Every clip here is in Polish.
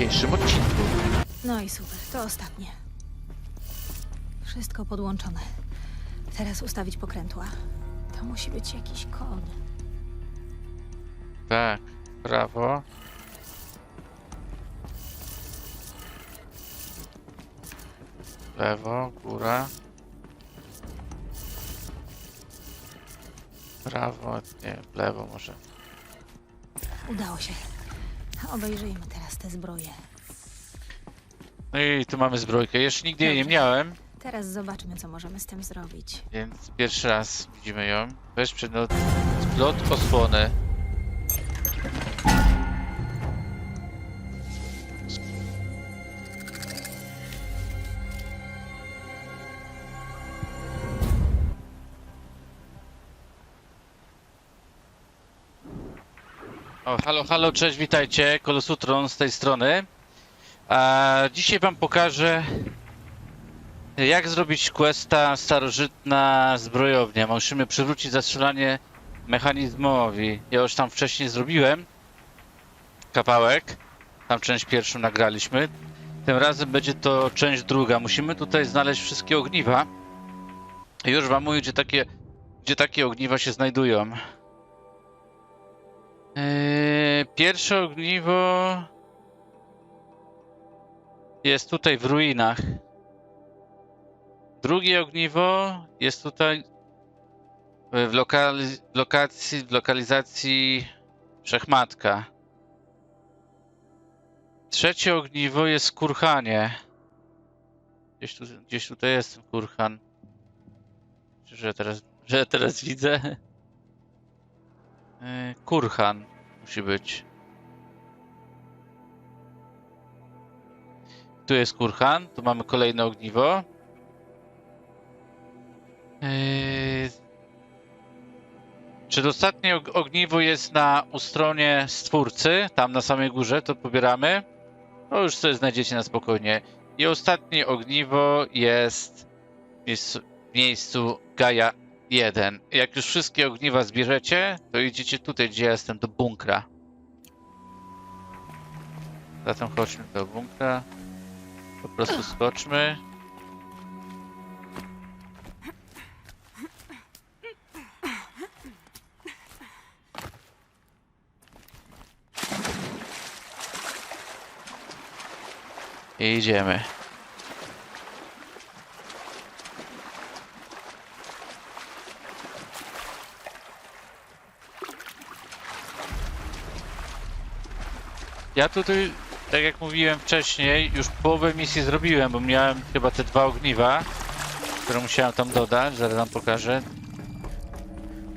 dzisiejszym odcinku. No i super, to ostatnie. Wszystko podłączone. Teraz ustawić pokrętła. To musi być jakiś kod. Tak, prawo. Lewo, góra. Prawo, nie, lewo może. Udało się. Obejrzyjmy teraz te zbroje. No i tu mamy zbrojkę. Jeszcze nigdy jej nie Dobrze. miałem, Teraz zobaczmy, co możemy z tym zrobić. więc pierwszy raz widzimy ją. Weź przedmiot, splot osłony. O, halo, halo, cześć, witajcie, Kolosutron z tej strony. A dzisiaj wam pokażę, jak zrobić questa starożytna zbrojownia. Musimy przywrócić zastrzelanie mechanizmowi. Ja już tam wcześniej zrobiłem kawałek. Tam część pierwszą nagraliśmy. Tym razem będzie to część druga. Musimy tutaj znaleźć wszystkie ogniwa. Już wam mówię, gdzie takie, gdzie takie ogniwa się znajdują. Eee, pierwsze ogniwo jest tutaj w ruinach. Drugie ogniwo jest tutaj w, lokali lokacji, w lokalizacji Wszechmatka. Trzecie ogniwo jest w Kurhanie. Gdzieś, tu, gdzieś tutaj jest Kurhan. Że teraz, że teraz widzę. E, Kurhan musi być. Tu jest Kurhan, tu mamy kolejne ogniwo. Yy... Przedostatnie og- ogniwo jest na ustronie stwórcy, tam na samej górze, to pobieramy. No już sobie znajdziecie na spokojnie. I ostatnie ogniwo jest miejscu, w miejscu Gaia 1. Jak już wszystkie ogniwa zbierzecie, to idziecie tutaj, gdzie ja jestem, do bunkra. Zatem chodźmy do bunkra. Po prostu skoczmy. I idziemy. Ja tutaj, tak jak mówiłem wcześniej, już połowę misji zrobiłem, bo miałem chyba te dwa ogniwa, które musiałem tam dodać, zaraz wam pokażę.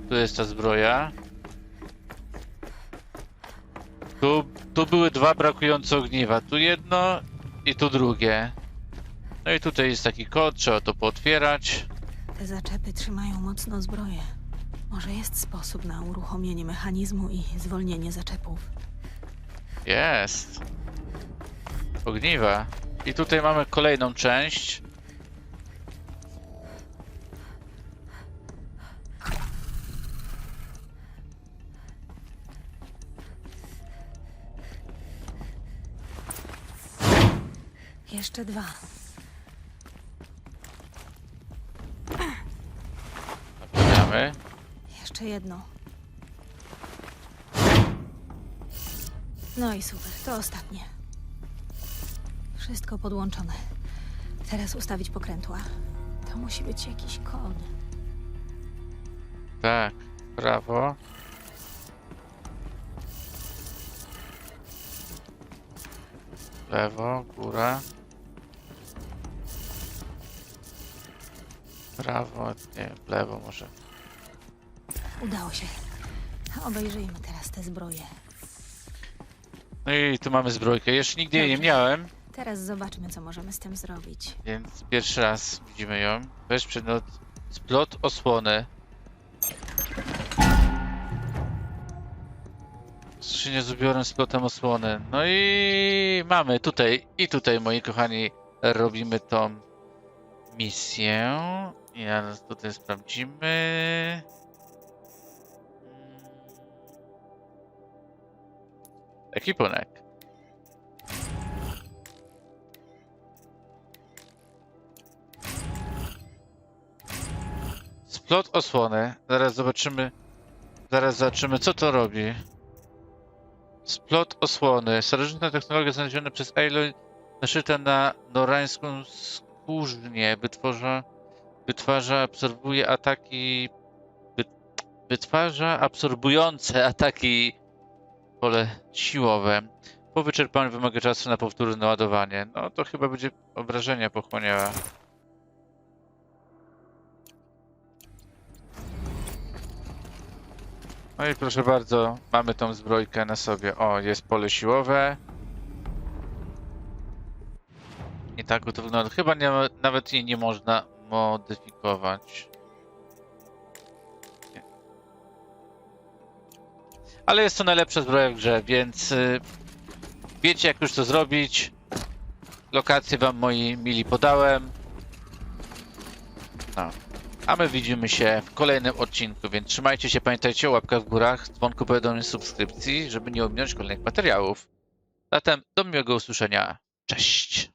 Tu jest ta zbroja. Tu, tu były dwa brakujące ogniwa, tu jedno i tu drugie. No i tutaj jest taki kod, trzeba to pootwierać. Te zaczepy trzymają mocno zbroję. Może jest sposób na uruchomienie mechanizmu i zwolnienie zaczepów. Jest. Ogniwa. I tutaj mamy kolejną część. Jeszcze dwa. Zaczynamy. Jeszcze jedno. No i super, to ostatnie. Wszystko podłączone. Teraz ustawić pokrętła. To musi być jakiś kod. Tak, prawo. Lewo, góra. Prawo, nie, w lewo może. Udało się. Obejrzyjmy teraz te zbroje. No i tu mamy zbrojkę. Jeszcze nigdy jej nie Dobrze. miałem, Teraz zobaczmy, co możemy z tym zrobić. więc pierwszy raz widzimy ją. Weź przedmiot, splot osłony. Skrzynię z ubiorem z plotem osłony. No i mamy tutaj, i tutaj moi kochani, robimy tą misję. I teraz tutaj sprawdzimy. Ekipunek. Splot osłony. Zaraz zobaczymy. Zaraz zobaczymy, co to robi. Splot osłony. Starożytna technologia znaleziona przez Aloy naszyta na norańską skórznię. Wytworza, wytwarza, absorbuje ataki... Wytwarza absorbujące ataki pole siłowe. Po wyczerpaniu wymaga czasu na powtórne ładowanie. No to chyba będzie obrażenia pochłoniała. No i proszę bardzo, mamy tą zbrojkę na sobie. O, jest pole siłowe. I tak to wygląda. Chyba nie, nawet jej nie można modyfikować. Ale jest to najlepsza zbroja w grze, więc y, wiecie jak już to zrobić. Lokację wam moi mili podałem. No. A my widzimy się w kolejnym odcinku, więc trzymajcie się, pamiętajcie o łapkach w górach, dzwonku powiadomień, subskrypcji, żeby nie ominąć kolejnych materiałów. Zatem do miłego usłyszenia. Cześć!